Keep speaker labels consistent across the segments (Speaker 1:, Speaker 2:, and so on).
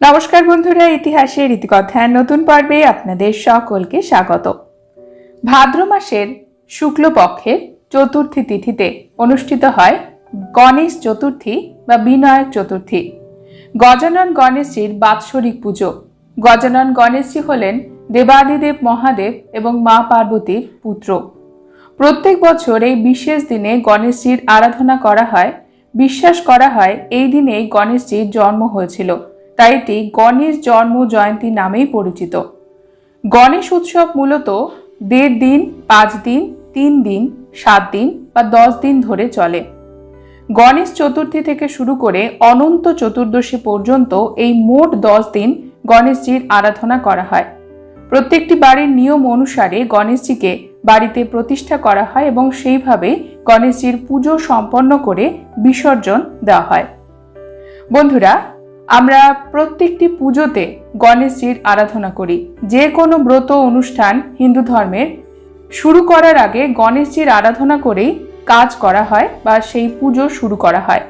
Speaker 1: নমস্কার বন্ধুরা, ইতিহাসের ইতিকথার নতুন পর্বে আপনাদের সকলকে স্বাগত। ভাদ্র মাসের শুক্লপক্ষের চতুর্থী তিথিতে অনুষ্ঠিত হয় গণেশ চতুর্থী বা বিনায়ক চতুর্থী। গজানন গণেশজির বাৎসরিক পুজো। গজানন গণেশজি হলেন দেবাদিদেব মহাদেব এবং মা পার্বতীর পুত্র। প্রত্যেক বছর এই বিশেষ দিনে গণেশজির আরাধনা করা হয়। বিশ্বাস করা হয় এই দিনেই গণেশজির জন্ম হয়েছিল। তাই এটি গণেশ জন্ম জয়ন্তী নামেই পরিচিত। গণেশ উৎসব মূলত দেড় দিন, পাঁচ দিন, তিন দিন, সাত দিন বা দশ দিন ধরে চলে। গণেশ চতুর্থী থেকে শুরু করে অনন্ত চতুর্দশী পর্যন্ত এই মোট দশ দিন গণেশজির আরাধনা করা হয়। প্রত্যেকটি বাড়ির নিয়ম অনুসারে গণেশজিকে বাড়িতে প্রতিষ্ঠা করা হয় এবং সেইভাবে গণেশজির পুজো সম্পন্ন করে বিসর্জন দেওয়া হয়। বন্ধুরা আমরা প্রত্যেকটি পুজোতে গণেশজির আরাধনা করি। যে কোনো ব্রত অনুষ্ঠান হিন্দু ধর্মের, শুরু করার আগে গণেশজির আরাধনা করেই কাজ করা হয় বা সেই পুজো শুরু করা হয়।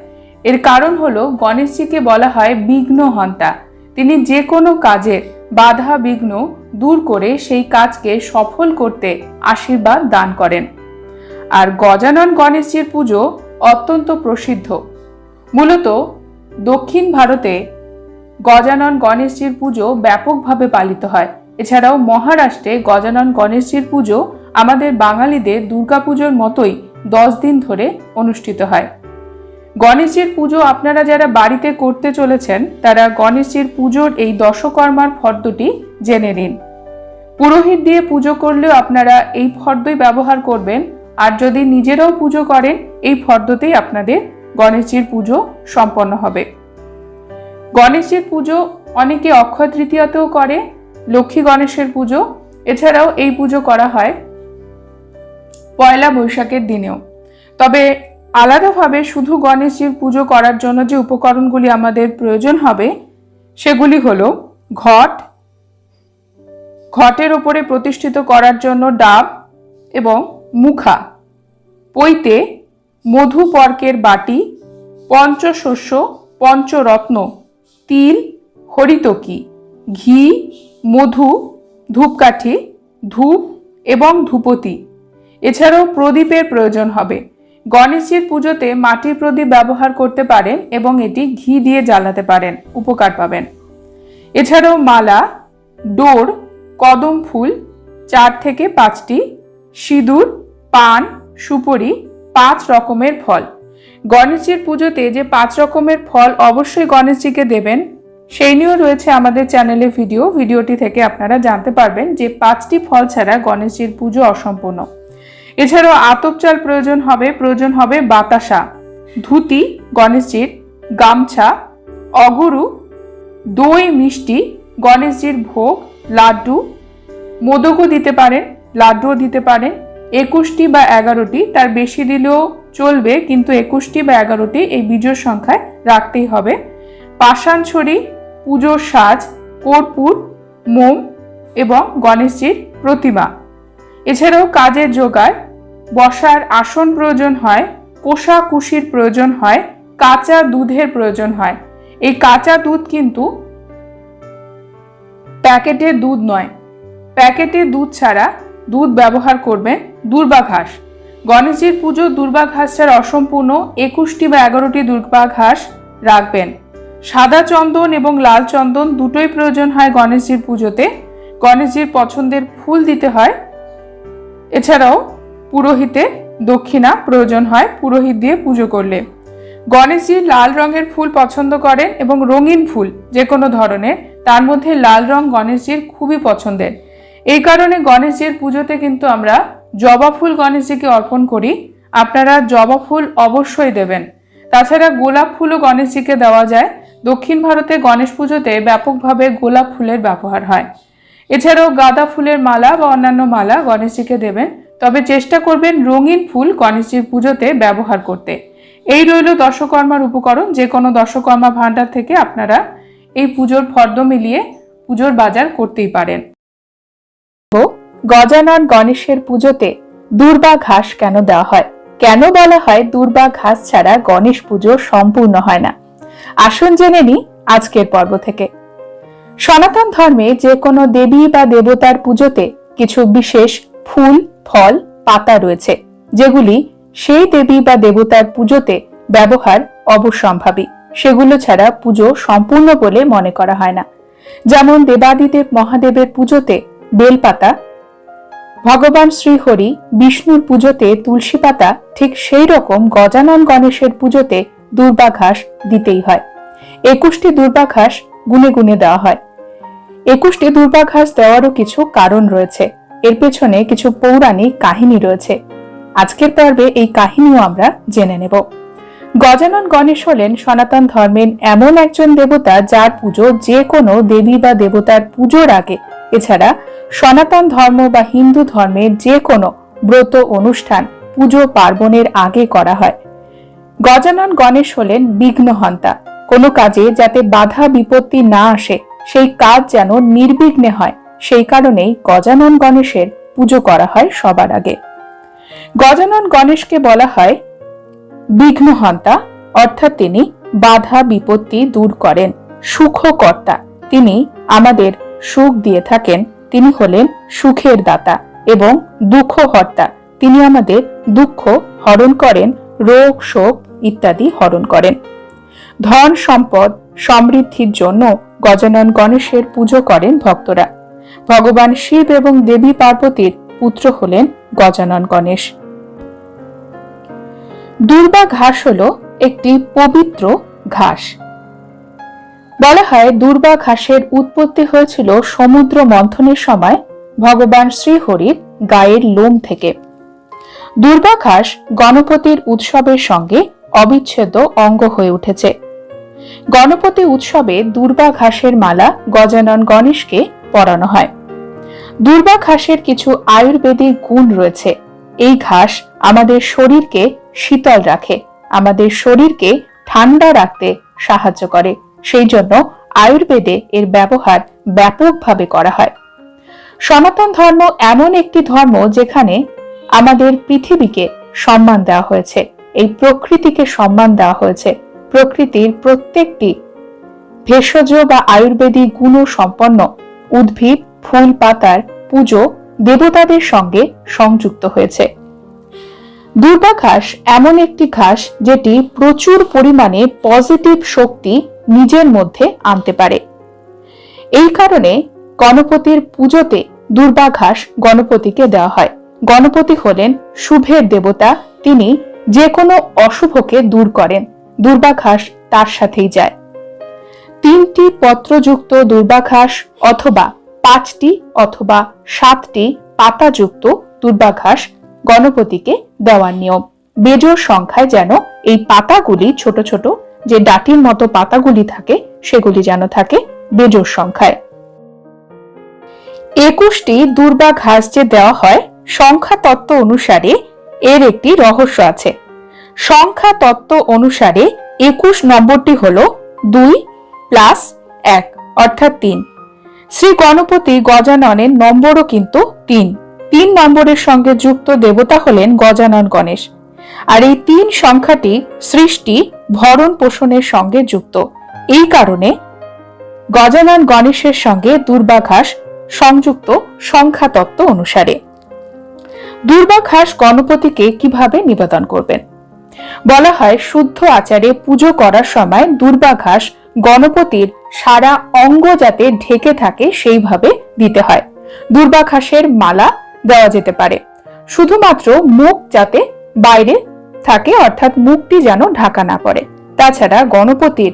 Speaker 1: এর কারণ হলো গণেশজিকে বলা হয় বিঘ্ন হন্তা। তিনি যে কোনো কাজের বাধা বিঘ্ন দূর করে সেই কাজকে সফল করতে আশীর্বাদ দান করেন। আর গজানন গণেশজির পুজো অত্যন্ত প্রসিদ্ধ। মূলত দক্ষিণ ভারতে গজানন গণেশজির পুজো ব্যাপকভাবে পালিত হয়। এছাড়াও মহারাষ্ট্রে গজানন গণেশজির পুজো আমাদের বাঙালিদের দুর্গাপুজোর মতোই দশ দিন ধরে অনুষ্ঠিত হয়। গণেশজির পুজো আপনারা যারা বাড়িতে করতে চলেছেন, তারা গণেশজির পুজোর এই দশকর্মার ফর্দটি জেনে নিন। পুরোহিত দিয়ে পুজো করলেও আপনারা এই ফর্দই ব্যবহার করবেন, আর যদি নিজেরাও পুজো করেন, এই ফর্দতেই আপনাদের গণেশজির পুজো সম্পন্ন হবে। গণেশজির পুজো অনেকে অক্ষয় তৃতীয়াতেও করে, লক্ষ্মী গণেশের পুজো, এছাড়াও এই পুজো করা হয় পয়লা বৈশাখের দিনেও। তবে আলাদাভাবে শুধু গণেশজির পুজো করার জন্য যে উপকরণগুলি আমাদের প্রয়োজন হবে, সেগুলি হলো ঘট, ঘটের ওপরে প্রতিষ্ঠিত করার জন্য ডাব এবং মুখা, পৈতে মধু পর্কের বাটি, পঞ্চশস্য, পঞ্চরত্ন, তিল, হরিতকি, ঘি, মধু, ধূপকাঠি, ধূপ এবং ধূপতি। এছাড়াও প্রদীপের প্রয়োজন হবে। গণেশজির পুজোতে মাটির প্রদীপ ব্যবহার করতে পারেন এবং এটি ঘি দিয়ে জ্বালাতে পারেন, উপকার পাবেন। এছাড়াও মালা, ডোর, কদম ফুল, চার থেকে পাঁচটি, সিঁদুর, পান, সুপরি পাঁচ রকমের ফল। গণেশজির পুজোতে যে পাঁচ রকমের ফল অবশ্যই গণেশজিকে দেবেন, সেই নিয়েও রয়েছে আমাদের চ্যানেলে ভিডিও। ভিডিওটি থেকে আপনারা জানতে পারবেন যে পাঁচটি ফল ছাড়া গণেশজির পুজো অসম্পূর্ণ। এছাড়াও আতপ চাল প্রয়োজন হবে প্রয়োজন হবে বাতাসা, ধুতি, গণেশজির গামছা, অগরু, দই, মিষ্টি, গণেশজির ভোগ, লাড্ডু, মোদকও দিতে পারেন, লাড্ডুও দিতে পারেন। একুশটি বা এগারোটি, তার বেশি দিলেও চলবে, কিন্তু একুশটি বা এগারোটি এই বিজোর সংখ্যায় রাখতেই হবে। পাষাণ ছড়ি পুজোর সাজ, কর্পূর, মোম এবং গণেশজির প্রতিমা। এছাড়াও কাজের জোগাড়, বসার আসন প্রয়োজন হয়, কোষা কুশির প্রয়োজন হয়, কাঁচা দুধের প্রয়োজন হয়। এই কাঁচা দুধ কিন্তু প্যাকেটের দুধ নয়। প্যাকেটের দুধ ছাড়া দুধ ব্যবহার করবেন দুর্বা ঘাস গণেশজির পুজো দুর্বা ঘাস ছাড়া অসম্পূর্ণ একুশটি বা এগারোটি দুর্বা ঘাস রাখবেন। সাদা চন্দন এবং লাল চন্দন দুটোই প্রয়োজন হয় গণেশজির পুজোতে। গণেশজির পছন্দের ফুল দিতে হয়। এছাড়াও পুরোহিতে দক্ষিণা প্রয়োজন হয় পুরোহিত দিয়ে পুজো করলে। গণেশজি লাল রঙের ফুল পছন্দ করেন এবং রঙিন ফুল যে কোনো ধরনের, তার মধ্যে লাল রং গণেশজির খুবই পছন্দের। এই কারণে গণেশজির পুজোতে কিন্তু আমরা জবা ফুল গণেশজিকে অর্পণ করি। আপনারা জবা ফুল অবশ্যই দেবেন। তাছাড়া গোলাপ ফুলও গণেশজিকে দেওয়া যায়। দক্ষিণ ভারতে গণেশ পুজোতে ব্যাপকভাবে গোলাপ ফুলের ব্যবহার হয়। এছাড়াও গাঁদা ফুলের মালা বা অন্যান্য মালা গণেশজিকে দেবেন। তবে চেষ্টা করবেন রঙিন ফুল গণেশজির পুজোতে ব্যবহার করতে। এই রইল দশকর্মার উপকরণ। যে কোনো দশকর্মা ভাণ্ডার থেকে আপনারা এই পুজোর ফর্দ মিলিয়ে পুজোর বাজার করতেই পারেন। গজানন গণেশের পুজোতে দুর্বা ঘাস কেন দেওয়া হয়? কেন বলা হয় দুর্বা ঘাস ছাড়া গণেশ পুজো সম্পূর্ণ হয় না? আসুন জেনে নি আজকের পর্ব থেকে। সনাতন ধর্মে যে কোনো দেবী বা দেবতার পুজোতে কিছু বিশেষ ফুল, ফল, পাতা রয়েছে, যেগুলি সেই দেবী বা দেবতার পুজোতে ব্যবহার অবশ্যম্ভাবী সেগুলো ছাড়া পুজো সম্পূর্ণ বলে মনে করা হয় না। যেমন দেবাদিদেব মহাদেবের পুজোতে বেলপাতা ভগবান শ্রীহরি বিষ্ণুর পুজোতে তুলসী পাতা ঠিক সেই রকম গজানন গণেশের পুজোতে দুর্বাঘাস দিতেই হয়। একুশটি দুর্বাঘাস গুনে গুনে দেওয়া হয়। একুশটি দুর্বাঘাস দেওয়ারও কিছু কারণ রয়েছে। এর পেছনে কিছু পৌরাণিক কাহিনী রয়েছে। আজকের পর্বে এই কাহিনীও আমরা জেনে নেব। গজানন গণেশ হলেন সনাতন ধর্মের এমন একজন দেবতা যার পুজো যে কোনো দেবী বা দেবতার পুজোর আগে। এছাড়া সনাতন ধর্ম বা হিন্দু ধর্মের যে কোনো ব্রত অনুষ্ঠান পুজো পার্বণের আগে করা হয়। গজানন গণেশ হলেন বিঘ্নহন্তা। কোনো কাজে যাতে বাধা বিপত্তি না আসে, সেই কাজ যেন নির্বিঘ্নে হয়। সেই কারণেই গজানন গণেশের পুজো করা হয় সবার আগে। গজানন গণেশকে বলা হয় বিঘ্নহন্তা, অর্থাৎ তিনি বাধা বিপত্তি দূর করেন, সুখকর্তা। তিনি আমাদের সুখ দিয়ে থাকেন, তিনি হলেন সুখের দাতা এবং দুঃখহর্তা। তিনি আমাদের দুঃখ হরণ করেন, রোগ, শোক ইত্যাদি হরণ করেন। ধন সম্পদ সমৃদ্ধির জন্য গজানন গণেশের পুজো করেন ভক্তরা। ভগবান শিব এবং দেবী পার্বতীর পুত্র হলেন গজানন গণেশ। দুর্বা ঘাস হল একটি পবিত্র ঘাস। বলা হয় দুর্বা ঘাসের উৎপত্তি হয়েছিল সমুদ্র মন্থনের সময় ভগবান শ্রীহরির গায়ের লোম থেকে। দুর্বা ঘাস গণপতির উৎসবের সঙ্গে অবিচ্ছেদ্য অঙ্গ হয়ে উঠেছে। গণপতি উৎসবে দুর্বা ঘাসের মালা গজানন গণেশকে পরানো হয়। দুর্বা ঘাসের কিছু আয়ুর্বেদিক গুণ রয়েছে। এই ঘাস আমাদের শরীরকে শীতল রাখে। আমাদের শরীরকে ঠান্ডা রাখতে সাহায্য করে। সেই জন্য আয়ুর্বেদে এর ব্যবহার ব্যাপকভাবে করা হয়। সনাতন ধর্ম এমন একটি ধর্ম যেখানে আমাদের পৃথিবীকে সম্মান দেওয়া হয়েছে। এই প্রকৃতিকে সম্মান দেওয়া হয়েছে। প্রকৃতির প্রত্যেকটি ভেষজ বা আয়ুর্বেদিক গুণ সম্পন্ন উদ্ভিদ, ফুল, পাতার পুজো দেবতাদের সঙ্গে সংযুক্ত হয়েছে। দুর্বা ঘাস এমন একটি ঘাস যেটি প্রচুর পরিমাণে পজিটিভ শক্তি নিজের মধ্যে আনতে পারে। এই কারণে গণপতির পুজোতে দুর্বা ঘাস গণপতিকে দেওয়া হয়। গণপতি হলেন শুভের দেবতা, তিনি যে কোনো অশুভকে দূর করেন দুর্বাঘাস তার সাথেই যায়। তিনটি পত্রযুক্ত দুর্বাঘাস অথবা পাঁচটি অথবা সাতটি পাতাযুক্ত দুর্বাঘাস গণপতিকে দেওয়ার নিয়ম। বেজোর সংখ্যায় যেন এই পাতাগুলি ছোট ছোট, যে ডাটির মতো পাতাগুলি থাকে, সেগুলি যেন থাকে বেজোর সংখ্যায়। একুশটি দুর্বা ঘাস যে দেওয়া হয়, সংখ্যা তত্ত্ব অনুসারে এর একটি রহস্য আছে। সংখ্যা তত্ত্ব অনুসারে একুশ নম্বরটি হল দুই প্লাস এক, অর্থাৎ তিন। শ্রী গণপতি গজাননের নম্বরও কিন্তু তিন। তিন নম্বরের সঙ্গে যুক্ত দেবতা হলেন গজানন গণেশ। আর এই তিন সংখ্যাটি সৃষ্টি ভরণ পোষণের সঙ্গে যুক্ত। এই কারণে গজানন গণেশের সঙ্গে দুর্বাঘাস সংযুক্ত সংখ্যা তত্ত্ব অনুসারে। দুর্বাঘাস গণপতিকে কীভাবে নিবেদন করবেন? বলা হয়, শুদ্ধ আচারে পুজো করার সময় দুর্বাঘাস গণপতির সারা অঙ্গ যাতে ঢেকে থাকে সেইভাবে দিতে হয়। দুর্বাঘাসের মালা দেওয়া যেতে পারে। শুধুমাত্র মুখ যাতে বাইরে থাকে, অর্থাৎ মুখটি যেন ঢাকা না পড়ে। তাছাড়া গণপতির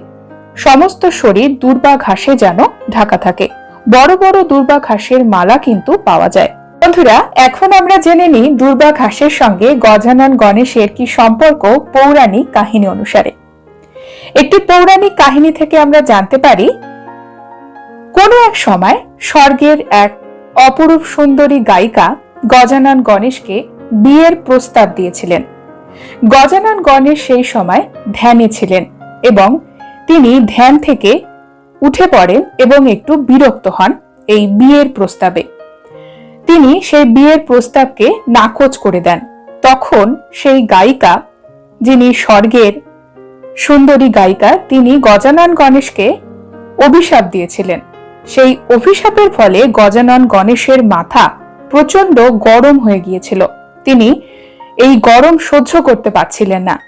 Speaker 1: সমস্ত শরীর দুর্বা ঘাসে যেন ঢাকা থাকে। বড় বড় দুর্বা ঘাসের মালা কিন্তু পাওয়া যায়। বন্ধুরা, এখন আমরা জেনে নিই দুর্বা ঘাসের সঙ্গে গজানন গণেশের কি সম্পর্ক পৌরাণিক কাহিনী অনুসারে। একটি পৌরাণিক কাহিনী থেকে আমরা জানতে পারি, কোনো এক সময় স্বর্গের এক অপরূপ সুন্দরী গায়িকা গজানন গণেশকে বিয়ের প্রস্তাব দিয়েছিলেন। গজানন গণেশ সেই সময় ধ্যানে ছিলেন এবং তিনি ধ্যান থেকে উঠে পড়েন এবং একটু বিরক্ত হন এই বিয়ের প্রস্তাবে। তিনি সেই বিয়ের প্রস্তাবকে নাকচ করে দেন। তখন সেই গায়িকা, যিনি স্বর্গের সুন্দরী গায়িকা, তিনি গজানন গণেশকে অভিশাপ দিয়েছিলেন। সেই অভিশাপের ফলে গজানন গণেশের মাথা প্রচণ্ড গরম হয়ে গিয়েছিল। তিনি এই গরম সহ্য করতে পারছিলেন না।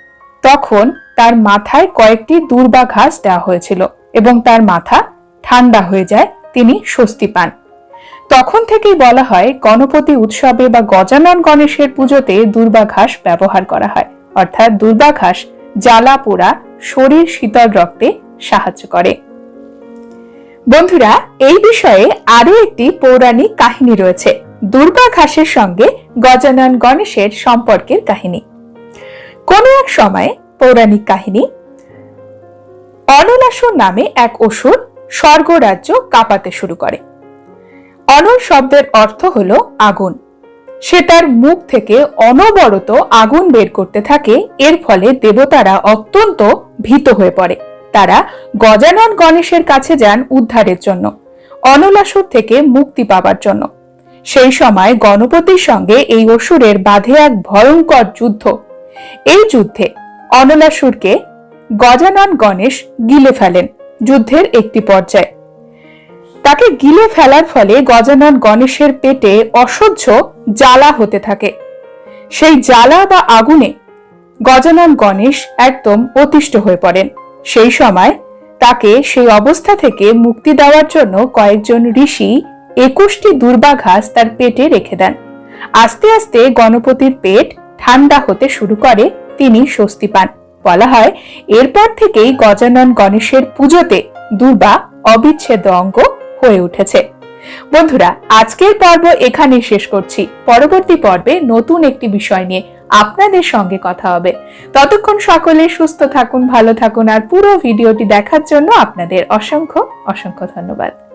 Speaker 1: তখন তার মাথায় কয়েকটি দুর্বা ঘাস দেওয়া হয়েছিল এবং তার মাথা ঠান্ডা হয়ে যায়, তিনি স্বস্তি পান। তখন থেকেই বলা হয়, গণপতি উৎসবে বা গজানন গণেশের পুজোতে দুর্বা ঘাস ব্যবহার করা হয়। অর্থাৎ দুর্বা ঘাস জ্বালা পোড়া, শরীর শীতল রক্তে সাহায্য করে। বন্ধুরা, এই বিষয়ে আরও একটি পৌরাণিক কাহিনী রয়েছে। দুর্বা ঘাসের সঙ্গে গজানন গণেশের সম্পর্কের কাহিনী। কোনো এক সময় পৌরাণিক কাহিনী, অনলাসুর নামে এক অসুর স্বর্গরাজ্য কাঁপাতে শুরু করে। অনল শব্দের অর্থ হলো আগুন। সে তার মুখ থেকে অনবরত আগুন বের করতে থাকে, এর ফলে দেবতারা অত্যন্ত ভীত হয়ে পড়ে। তারা গজানন গণেশের কাছে যান উদ্ধারের জন্য, অনলাসুর থেকে মুক্তি পাবার জন্য। সেই সময় গণপতির সঙ্গে এই অসুরের বাঁধে এক ভয়ঙ্কর যুদ্ধ। এই যুদ্ধে অনলাসুরকে গজানন গণেশ গিলে ফেলেন যুদ্ধের একটি পর্যায়ে। তাকে গিলে ফেলার ফলে গজানন গণেশের পেটে অসহ্য জ্বালা হতে থাকে। সেই জ্বালা বা আগুনে গজানন গণেশ একদম অতিষ্ঠ হয়ে পড়েন। সেই সময় তাকে সেই অবস্থা থেকে মুক্তি দেওয়ার জন্য কয়েকজন ঋষি একুশটি দুর্বা ঘাস তার পেটে রেখে দেন। আস্তে আস্তে গণপতির পেট ঠান্ডা হতে শুরু করে, তিনি স্বস্তি পান। বলা হয়, এরপর থেকেই গজানন গণেশের পুজোতে দুর্বা অবিচ্ছেদ্য অঙ্গ হয়ে উঠেছে। বন্ধুরা, আজকের পর্ব এখানেই শেষ করছি। পরবর্তী পর্বে নতুন একটি বিষয় নিয়ে আপনাদের সঙ্গে কথা হবে। ততক্ষণ সকলে সুস্থ থাকুন, ভালো থাকুন, আর পুরো ভিডিওটি দেখার জন্য আপনাদের অসংখ্য অসংখ্য ধন্যবাদ।